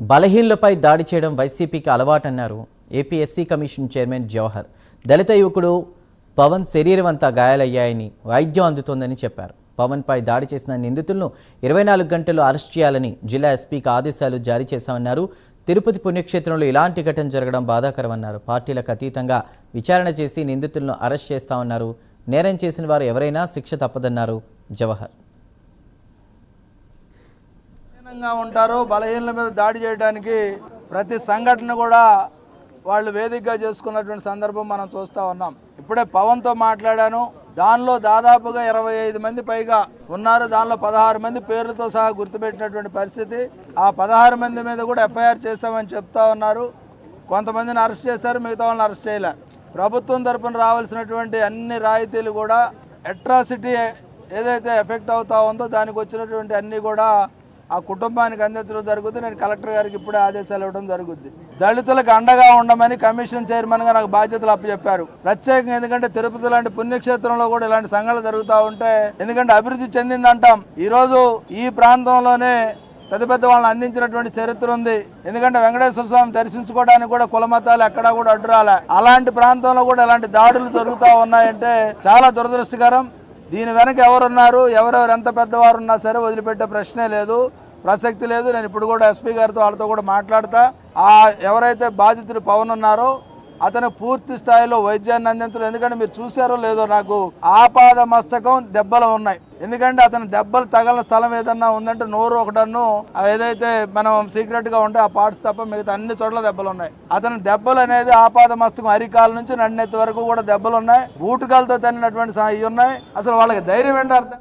బలహీనులపై దాడి చేయడం వైసీపీకి అలవాటన్నారు ఏపీఎస్సీ కమిషన్ చైర్మన్ జవహర్. దళిత యువకుడు పవన్ శరీరం అంతా గాయాలయ్యాయని వైద్యం అందుతోందని చెప్పారు. పవన్పై దాడి చేసిన నిందితులను ఇరవై నాలుగు గంటల్లో అరెస్ట్ చేయాలని జిల్లా ఎస్పీకి ఆదేశాలు జారీ చేశామన్నారు. తిరుపతి పుణ్యక్షేత్రంలో ఇలాంటి ఘటన జరగడం బాధాకరమన్నారు. పార్టీలకు అతీతంగా విచారణ చేసి నిందితులను అరెస్ట్ చేస్తామన్నారు. నేరం చేసిన వారు ఎవరైనా శిక్ష తప్పదన్నారు జవహర్. బలహీనంగా ఉంటారు బలహీనల మీద దాడి చేయడానికి ప్రతి సంఘటన కూడా వాళ్ళు వేదికగా చేసుకున్నటువంటి సందర్భం మనం చూస్తూ ఉన్నాం. ఇప్పుడే పవన్తో మాట్లాడాను. దానిలో దాదాపుగా ఇరవై ఐదు మంది పైగా ఉన్నారు. దానిలో పదహారు మంది పేర్లతో సహా గుర్తుపెట్టినటువంటి పరిస్థితి. ఆ పదహారు మంది మీద కూడా ఎఫ్ఐఆర్ చేశామని చెప్తా ఉన్నారు. కొంతమందిని అరెస్ట్ చేశారు మిగతా వాళ్ళని అరెస్ట్ చేయలే. ప్రభుత్వం తరపున రావాల్సినటువంటి అన్ని రాయితీలు కూడా అట్రాసిటీ ఏదైతే ఎఫెక్ట్ అవుతా ఉందో దానికి వచ్చినటువంటి అన్నీ కూడా ఆ కుటుంబానికి అందించడం జరుగుతుంది. నేను కలెక్టర్ గారికి ఇప్పుడే ఆదేశాలు ఇవ్వడం జరుగుద్ది. దళితులకు అండగా ఉండమని కమిషన్ చైర్మన్గా నాకు బాధ్యతలు అప్పచెప్పారు. ప్రత్యేకంగా ఎందుకంటే తిరుపతి లాంటి పుణ్యక్షేత్రంలో కూడా ఇలాంటి సంఘటనలు జరుగుతూ ఉంటే ఎందుకంటే అభివృద్ధి చెందిందంటాం. ఈరోజు ఈ ప్రాంతంలోనే పెద్ద పెద్ద వాళ్ళని అందించినటువంటి చరిత్ర ఉంది. ఎందుకంటే వెంకటేశ్వర స్వామి దర్శించుకోవడానికి కూడా కుల మతాలు ఎక్కడా కూడా అడ్డు రాలే అలాంటి ప్రాంతంలో కూడా ఇలాంటి దాడులు జరుగుతూ ఉన్నాయంటే చాలా దురదృష్టకరం. దీని వెనక ఎవరున్నారు? ఎవరెవరు? ఎంత పెద్దవారు ఉన్నా సరే వదిలిపెట్టే ప్రశ్నే లేదు. ప్రసక్తి లేదు. నేను ఇప్పుడు కూడా ఎస్పీ గారితో వాళ్ళతో కూడా మాట్లాడతా. ఆ ఎవరైతే బాధితుడు పవన్ ఉన్నారో అతను పూర్తి స్థాయిలో వైద్యాన్ని అందించడం ఎందుకంటే మీరు చూసారో లేదో నాకు ఆపాద మస్తకం దెబ్బలు ఉన్నాయి. ఎందుకంటే అతను దెబ్బలు తగల స్థలం ఏదన్నా ఉందంటే నోరు ఒకటన్ను ఏదైతే మనం సీక్రెట్గా ఉంటే ఆ పార్ట్స్ తప్ప మిగతా అన్ని చోట్ల దెబ్బలు ఉన్నాయి. అతని దెబ్బలు అనేది ఆపాద మస్తకం అరికాల నుంచి నన్నెత్తి వరకు కూడా దెబ్బలు ఉన్నాయి. బూటుకాలతో తన్నినటువంటి ఇవి ఉన్నాయి. అసలు వాళ్ళకి ధైర్యం ఏంటో అర్థం